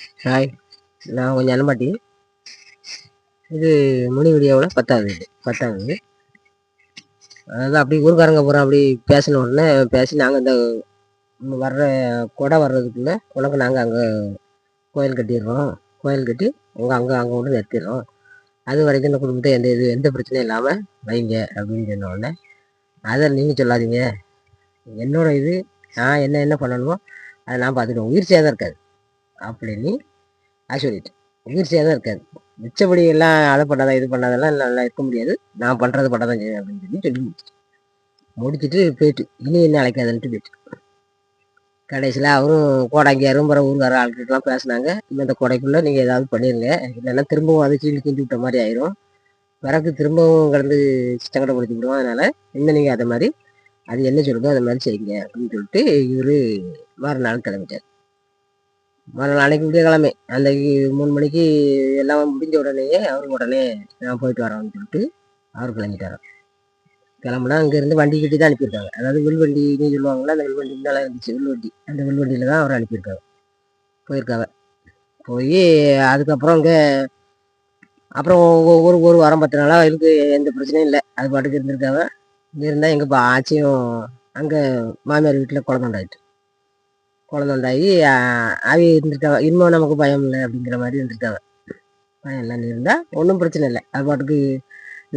Hi. நான் கொஞ்சம் அனுமாட்டி இது முனி வீடியோவில் பத்தாவது இது பத்தாவது அதாவது அப்படி ஊருக்காரங்க பூரா அப்படி பேசின உடனே பேசி நாங்கள் இந்த வர்ற கொடை வர்றதுக்குள்ளே உனக்கு நாங்கள் அங்கே கோயில் கட்டிடுறோம். கோயில் கட்டி உங்கள் அங்கே அங்கே கொண்டு நிறுத்திடுறோம். அது வரைக்கும் இந்த குடும்பத்தை எந்த இது எந்த பிரச்சனையும் இல்லாமல் வைங்க அப்படின்னு சொன்ன உடனே அதை நீங்கள் சொல்லாதீங்க. என்னோட இது நான் என்ன என்ன பண்ணணுமோ அதை நான் பார்த்துக்குவேன். உயிர் சேதம் இருக்காது. அப்படின்னு நான் சொல்லிட்டேன். தான் இருக்காது. மிச்சப்படி எல்லாம் அதை பண்ணாதான் இது பண்ணாதெல்லாம் நல்லா இருக்க முடியாது. நான் பண்ணுறது பண்ணாதான் செய்வேன் அப்படின்னு சொல்லி சொல்லி முடிச்சிட்டேன். முடிச்சுட்டு போயிட்டு இனி என்ன அழைக்காதுன்ட்டு போயிட்டு. கடைசியில் அவரும் கோடாங்கியாரும் பிற ஊருக்கார ஆளுக்கிட்டலாம் பேசினாங்க. இன்னும் இந்த கொடைக்குள்ளே நீங்கள் ஏதாவது பண்ணிடுங்க இல்லைன்னா திரும்பவும் அதை கீழ் கிண்டி விட்ட மாதிரி ஆயிரும். பிறகு திரும்பவும் கடந்து சங்கடப்படுத்தி விடுவோம். அதனால் இன்னும் நீங்கள் அதை மாதிரி அது என்ன சொல்லுதோ அதை மாதிரி செய்யுங்க அப்படின்னு சொல்லிட்டு இவர் மறுநாள் கிளம்பிட்டார். மறுநாள் அன்னைக்கு விடிய கிழமை அந்த மூணு மணிக்கு எல்லாம் முடிஞ்ச உடனேயே அவருக்கு உடனே நான் போயிட்டு வரோம்னு சொல்லிட்டு அவர் கிளம்பிட்டாராம் கிளம்புனா அங்கேருந்து வண்டி கட்டி தான் அனுப்பியிருக்காங்க. அதாவது வில்வண்டின்னு சொல்லுவாங்கள்ல அந்த வில்வண்டி முன்னால் இருந்துச்சு வில்வண்டி. அந்த வில்வண்டியில் தான் அவர் அனுப்பியிருக்காங்க போயிருக்காங்க. போய் அதுக்கப்புறம் இங்கே அப்புறம் ஒவ்வொரு ஒரு ஒரு வாரம் பத்து நாளாக அவருக்கு எந்த பிரச்சனையும் இல்லை. அது பாட்டுக்கு இருந்திருக்காங்க. இருந்தால் எங்கள் ஆச்சியும் அங்கே மாமியார் வீட்டில் குழந்தை உண்டாயிட்டு. குழந்தை உண்டாகி அவி இருந்திருக்காங்க இன்னும் நமக்கு பயம் இல்லை அப்படிங்கிற மாதிரி இருந்திருக்காங்க பயம் இல்லைன்னு இருந்தால் ஒன்றும் பிரச்சனை இல்லை. அது பாட்டுக்கு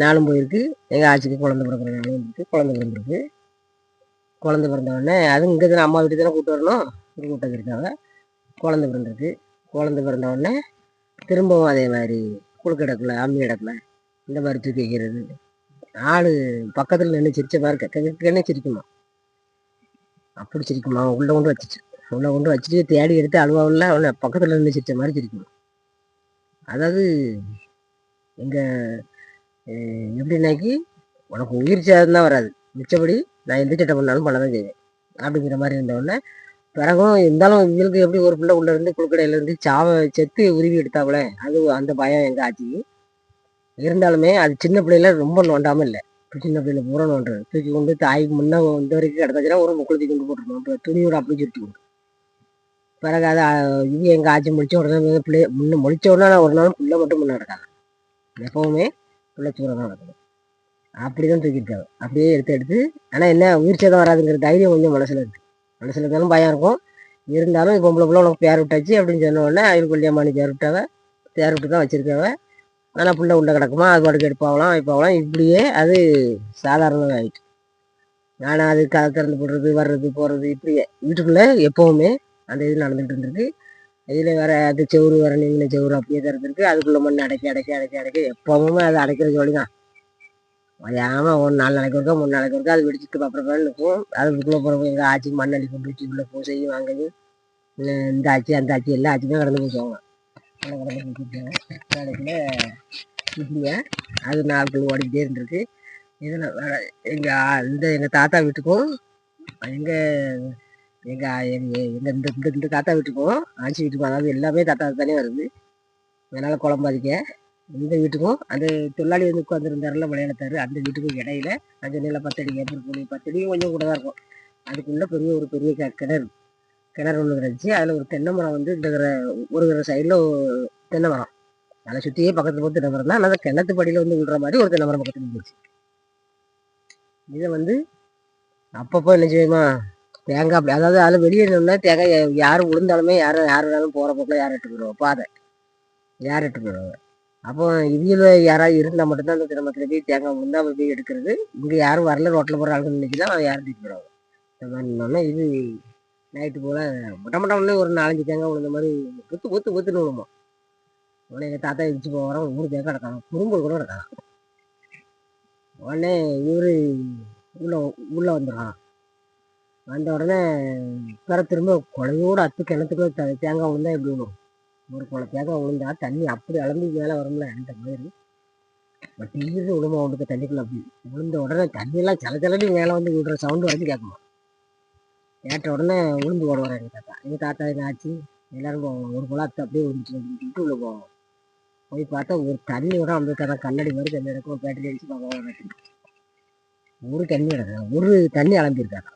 நாளும் போயிருக்கு. எங்கள் ஆச்சிக்கு குழந்தை பிறக்கிற நாளும் இருக்குது குழந்தை பிறந்திருக்கு. குழந்தை பிறந்த உடனே இங்கே தானே அம்மா வீட்டுக்கு தானே கூப்பிட்டு வரணும். இங்கே கூப்பிட்டு வந்திருக்காங்க குழந்தை பிறந்திருக்கு. குழந்தை பிறந்த உடனே திரும்பவும் அதே மாதிரி குழுக்கடக்கில் அம்மி இடத்துல இந்த மாதிரி தூக்கி வைக்கிறது. ஆள் பக்கத்தில் நின்று சிரிச்ச மாதிரி கண்ணு சிரிக்குமா? அப்படி சிரிக்குமா? உள்ளே கொண்டு வச்சுச்சு. அவனை கொண்டு வச்சுட்டு தேடி எடுத்து அழுவாவில் அவனை பக்கத்தில் நின்று சிரிச்ச மாதிரி சிரிக்கணும். அதாவது எங்கள் எப்படின்னாக்கி உனக்கு உயிர் சேதம் தான் வராது. மிச்சபடி நான் எந்த சட்டம் பண்ணாலும் பண்ண தான் செய்வேன். அப்படிங்கிற மாதிரி இருந்தவுடனே பிறகும் இருந்தாலும் இவங்களுக்கு எப்படி ஒரு பிள்ளை உள்ள இருந்து குழுக்கடையில இருந்து சாவை செத்து உருவி எடுத்தாப்புல அது அந்த பயம் எங்க ஆச்சு? இருந்தாலுமே அது சின்ன பிள்ளையில ரொம்ப நோண்டாம இல்லை. சின்ன பிள்ளையில பூரா நோண்டுறது. தூக்கி கொண்டு தாய்க்கு முன்னே வந்த வரைக்கும் கிடந்தாச்சுன்னா ஒரு முக்குளத்தி கொண்டு போட்டுருக்கணும். இப்போ துணியோட அப்படி சுருட்டி கொண்டு பிறகு அதை இது எங்கள் ஆட்சி முடிச்ச உடனே பிள்ளை முன்ன முடித்த உடனே நான் ஒரு நாள் பிள்ளை மட்டும் முன்னே நடக்காது எப்பவுமே பிள்ளை சூற தான் நடக்கணும் அப்படிதான் தூக்கியிருக்காங்க அப்படியே எடுத்து எடுத்து. ஆனால் என்ன உயிர் சேதம் வராதுங்கிற தைரியம் கொஞ்சம் மனசில் இருக்குது மனசில் இருந்தாலும் பயம் இருக்கும். இருந்தாலும் இப்போ பொம்பளை பிள்ளை உனக்கு பேர் விட்டாச்சு அப்படின்னு சொன்ன உடனே அயில் கொல்லியம்மானி பேர் விட்டாங்க பேர் விட்டு தான் வச்சிருக்காங்க ஆனால் பிள்ளை உள்ளே கிடக்குமா? அது பாட்டுக்கு எடுப்பாகலாம் வைப்பாகலாம் இப்படியே அது சாதாரணமாக ஆயிட்டு. நானும் அது கதை திறந்து போடுறது வர்றது போகிறது இப்படியே. வீட்டுக்குள்ளே எப்போவுமே அந்த இது நடந்துகிட்டு இருந்திருக்கு இதில் வேறு அது செவுரு வேறு நீங்களே செவுரு அப்படியே திறந்துருக்கு அதுக்குள்ளே மண் அடைக்கி அடைக்கி அடைக்கி அடைக்கி எப்போவுமே அது அடைக்கிற ஜோடி தான் வயாமல் ஒரு நாலு நாளைக்கு ஒருக்கா மூணு நாளைக்கு ஒருக்கா அது வெடிச்சுட்டு அப்புறம் நிற்கும் அதுக்குள்ளே போகிறவங்க எங்கள் ஆச்சி மண் அள்ளி கொண்டு வச்சு உள்ளே பூசையும் செய்யும் இல்லை இந்த ஆச்சி அந்த ஆச்சி எல்லா ஆச்சுமே கடந்து போச்சுவாங்க எல்லாம் கடந்து பூசிட்டாங்க நாளைக்குள்ள இப்படியா அது நாட்கள் ஓடிக்கிட்டே இருந்திருக்கு. இதில் எங்கள் இந்த எங்கள் தாத்தா வீட்டுக்கும் எங்கள் எங்கள் எங்கள் எங்கள் இந்த இந்த இந்த தாத்தா வீட்டுக்கும் ஆச்சி வீட்டுக்கும் அதாவது எல்லாமே தாத்தா தானே வருது. அதனால் குழம்பாதிக்க இந்த வீட்டுக்கும் அந்த தொழிலாளி வந்து உட்காந்துருந்தாருல விளையாடுத்தாரு அந்த வீட்டுக்கும் இடையில அந்த நில பத்தடி ஏப்பர் கூலி பத்தடியும் கொஞ்சம் கூட தான் இருக்கும். அதுக்குள்ள பெரிய ஒரு பெரிய க கிணறு. கிணறு ஒன்று இருந்துச்சு. அதில் ஒரு தென்னை மரம் வந்து இந்த ஒரு சைடில் தென்னை மரம். அதை சுற்றியே பக்கத்தில் போய் தென்னை மரம் தான். ஆனால் கிணத்து படியில் வந்து விடுற மாதிரி ஒரு தென்னை மரம் பக்கத்தில் இருந்துச்சு. இதை வந்து அப்பப்போ என்ன செய்யுமா தேங்காய் அப்படி அதாவது அதில் வெளியே நின்னா தேங்காய் யார் விழுந்தாலுமே யாரும் யார் வேணாலும் போகிற போக்கில் யார் எட்டு போயிடுவோம் பாதை யார் எட்டு போயிடுவாங்க அப்போ இதில் யாராவது இருந்தால் மட்டும்தான் அந்த தினமத்தில் போய் தேங்காய் விழுந்தா போய் எடுக்கிறது. இங்கே யாரும் வரல ரோட்டில் போகிற ஆளுங்க நினைக்கலாம் அவன் யாரும் தூக்கி போயிடுவாங்க இந்த மாதிரி இது நைட்டு போல் மொட்டை மொட்டம்னே ஒரு நாலஞ்சு தேங்காய் விழுந்த மாதிரி புத்து புத்து புத்துன்னு விழுமா உடனே எங்கள் தாத்தா இடிச்சு போகிறோம் ஊர் தேங்காய் கிடக்காங்க குறும்பு கூட கிடக்காங்க உடனே இவர் உள்ளே உள்ளே வந்துடுறான். வந்த உடனே பிற திரும்ப குழையோட அத்து கிணத்துக்குள்ள தேங்காய் விழுந்தா எப்படி விழும்? ஒரு குளை தேங்காய் விழுந்தா தண்ணி அப்படி அளந்து மேலே வரும்ல அந்த மாதிரி. டீர்னு விழுமா உனக்கு தண்ணிக்குள்ள அப்படி. விழுந்த உடனே தண்ணியெல்லாம் சில சிலடி மேலே வந்து விடுற சவுண்டு வரைக்கும் கேட்குமா கேட்ட உடனே விழுந்து ஓடுவார் எங்கள் தாத்தா. எங்கள் தாத்தா எங்கள் ஆச்சு? எல்லோரும் போவாங்க ஒரு குளம் அத்து அப்படியே விழுந்துச்சு உள்ள போவாங்க. போய் பார்த்தா ஒரு தண்ணி விட வந்து தரேன் கண்ணாடி மாதிரி தண்ணி எடுக்கும் பேட்டரி அடிச்சு பார்க்க ஒரு தண்ணி கிடக்கு. ஒரு தண்ணி அளம்பியிருக்காங்க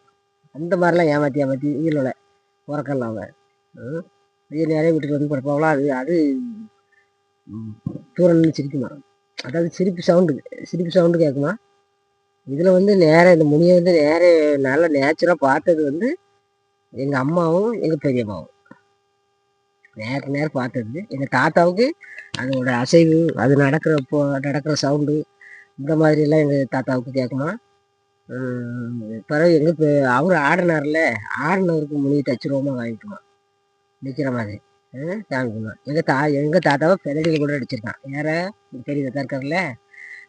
அந்த மாதிரிலாம் ஏமாற்றி ஏமாற்றி உயிரோட உறக்கலாம் இல்லாமல் இதே நிறைய வீட்டுக்கு வந்து படுப்பாங்களா அது அது ம், தூரம் நின்று சிரிக்குமா? அதாவது சிரிப்பு சவுண்டு சிரிப்பு சவுண்டு கேட்குமா இதில் வந்து நேராக இந்த முனியை வந்து நேர நல்லா நேச்சுராக பார்த்தது வந்து எங்கள் அம்மாவும் எங்கள் பெரியம்மாவும். நேருக்கு நேரம் பார்த்தது எங்கள் தாத்தாவுக்கு அதோட அசைவு அது நடக்கிறப்போ நடக்கிற சவுண்டு இந்த மாதிரிலாம் எங்கள் தாத்தாவுக்கு கேட்குமா பிறகு எங்கே இப்போ அவர் ஆடினார்ல ஆடினவருக்கு முனியை தச்சுருவமா வாங்கிக்குமா நிற்கிற மாதிரி. ஹம், எங்கள் தா எங்கள் தாத்தாவை பெரடியில் கூட அடிச்சிருக்கான். யார? பெரிய தாத்தா இருக்கார்ல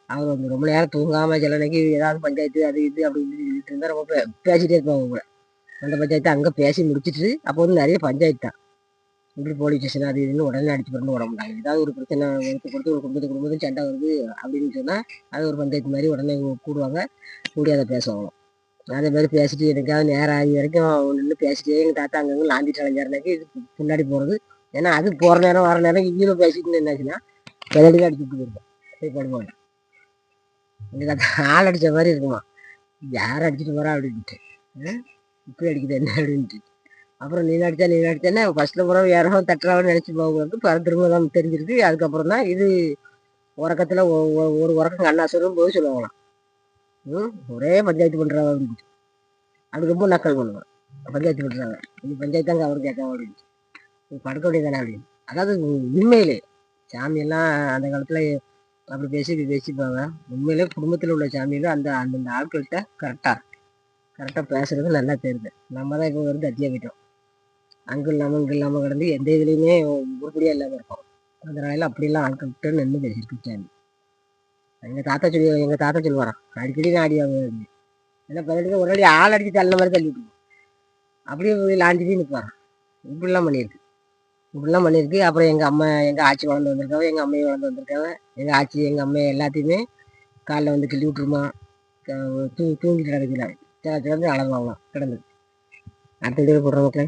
அவர் வந்து ரொம்ப நேரம் தூங்காமல் சில அன்னைக்கு ஏதாவது பஞ்சாயத்து அது இது அப்படின்னு சொல்லிட்டு இருந்தால் ரொம்ப பே- பேசிட்டே இருப்பாங்க கூட. அந்த பஞ்சாயத்து அங்கே பேசி முடிச்சிட்டு அப்போ வந்து நிறைய பஞ்சாயத்து தான். இப்படி போலீஸ் ஸ்டேஷன் அது இதுன்னு உடனே அடிச்சு பிறந்து விட மாட்டாங்க. ஏதாவது ஒரு பிரச்சனை ஒருத்தர் கொடுத்து ஒரு குடும்பத்து குடும்பத்துக்கு சண்டை வருது அப்படின்னு சொன்னால் அது ஒரு பஞ்சாயத்து மாதிரி உடனே கூடுவாங்க. கூடி அதை பேசுவாங்க அதே மாதிரி பேசிட்டு எனக்காவது நேரம் ஆகி வரைக்கும் நின்று பேசிட்டே எங்கள் தாத்தா அங்கங்கே லாந்திட்டு அலைஞ்சாருனாக்கி இது முன்னாடி போகிறது ஏன்னா அது போகிற நேரம் வர நேரம் இங்கேயும் பேசிட்டு என்னாச்சுன்னா பெதடி தான் அடிச்சுட்டு போயிருக்கோம் போய் படுவாங்க எனக்கு ஆள் அடித்த மாதிரி இருக்குமா? யார் அடிச்சிட்டு போகிறா அப்படின்ட்டு. இப்படி அடிக்குது என்ன அப்படின்ட்டு. அப்புறம் நீ அடிச்சா நீ அடிச்சேன்னா ஃபர்ஸ்ட்ல பூரா யாரோ தட்டுறான்னு நினச்சி போகிறது பிற திரும்ப தான் தெரிஞ்சிருக்கு. அதுக்கப்புறம் தான் இது உறக்கத்தில் ஒரு உறக்கம் கண்ணாசரும் போய் சொல்லுவாங்களாம். ம் ஒரே பஞ்சாயத்து பண்ணுறாங்க அப்படின்னு அதுக்கு ரொம்ப நக்கல் பண்ணுவான் பஞ்சாயத்து பண்ணுறாங்க இது பஞ்சாயத்து தாங்க அவர் கேட்காம அப்படின்னு நீ படுக்க வேண்டியதானே அப்படின்னு. அதாவது உண்மையிலே சாமியெல்லாம் அந்த காலத்தில் அப்படி பேசி இப்படி பேசிப்பாங்க. உண்மையிலே குடும்பத்தில் உள்ள சாமியில் அந்த அந்தந்த ஆட்கள்கிட்ட கரெக்டாக கரெக்டாக பேசுறது நல்லா தெரியுது. நம்ம தான் இப்போ வந்து அத்தியா போயிட்டோம். அங்கு இல்லாமல் இங்கே இல்லாமல் கிடந்து எந்த இதுலேயுமே உருப்படியாக இல்லாமல் இருக்கும் அதனால அப்படிலாம் ஆட்கள்கிட்ட நின்று பேசியிருக்கு எங்கள் தாத்தா சொல்லி எங்கள் தாத்தா சொல்லுவாரான் அடிக்கடி நான் அடி ஆகுது ஏன்னா பதினெட்டு ஒரு அடி ஆள் அடிச்சு தள்ள மாதிரி தள்ளி விட்டுருவோம். அப்படியே போய் லாஞ்சிட்டு நிற்பாரான் இப்படிலாம் பண்ணியிருக்கு. இப்படிலாம் பண்ணியிருக்கு. அப்புறம் எங்கள் அம்மா எங்கள் ஆச்சி வளர்ந்து வந்திருக்காங்க எங்கள் அம்மையும் வளர்ந்து வந்திருக்காங்க எங்கள் ஆச்சி எங்கள் அம்மா எல்லாத்தையுமே காலைல வந்து கிள்ளி விட்டுருமா தூ தூங்கிட்டு கிடக்குல சில கிடந்து அளவாங்களாம் கிடந்து. அடுத்த வீடியோ போடுறோம் மக்களே.